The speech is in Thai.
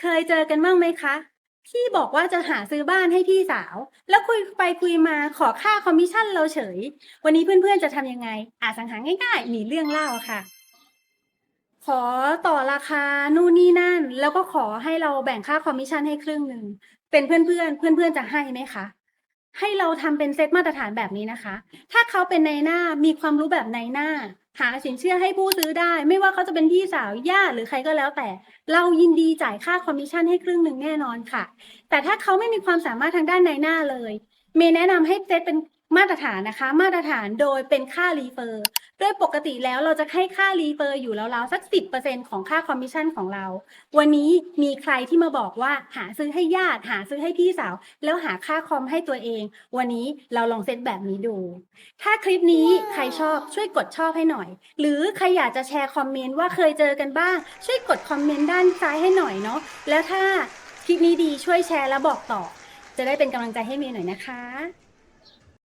เคยเจอกันบ้างไหมคะ พี่บอกว่าจะหาซื้อบ้านให้พี่สาว แล้วคุยไปคุยมาขอค่าคอมมิชชั่นเราเฉย วันนี้เพื่อนๆจะทำยังไง อาสังหาง่ายๆมีเรื่องเล่าค่ะ ขอต่อราคานู่นนี่นั่น แล้วก็ขอให้เราแบ่งค่าคอมมิชชั่นให้ครึ่งหนึ่งเป็นเพื่อนๆ เพื่อนๆจะให้ไหมคะให้เราทำเป็นเซตมาตรฐานแบบนี้นะคะ ถ้าเขาเป็นในหน้ามีความรู้แบบในหน้า หาสินเชื่อให้ผู้ซื้อได้ ไม่ว่าเขาจะเป็นพี่สาวญาติหรือใครก็แล้วแต่ เรายินดีจ่ายค่าคอมมิชชั่นให้ครึ่งหนึ่งแน่นอนค่ะ แต่ถ้าเขาไม่มีความสามารถทางด้านในหน้าเลย เมย์แนะนำให้เซตเป็น มาตรฐานนะคะ มาตรฐานโดยเป็นค่ารีเฟอร์โดยปกติแล้วเราจะให้ค่ารีเฟอร์อยู่แล้วๆสักสิบเปอร์เซ็นของค่าคอมมิชชั่นของเรา วันนี้มีใครที่มาบอกว่าหาซื้อให้ญาติหาซื้อให้พี่สาว แล้วหาค่าคอมให้ตัวเอง วันนี้เราลองเซตแบบนี้ดู ถ้าคลิปนี้ใครชอบช่วยกดชอบให้หน่อย หรือใครอยากจะแชร์คอมเมนต์ว่าเคยเจอกันบ้าง ช่วยกดคอมเมนต์ด้านซ้ายให้หน่อยเนาะแล้วถ้าคลิปนี้ดีช่วยแชร์และบอกต่อ จะได้เป็นกำลังใจให้เมย์หน่อยนะคะ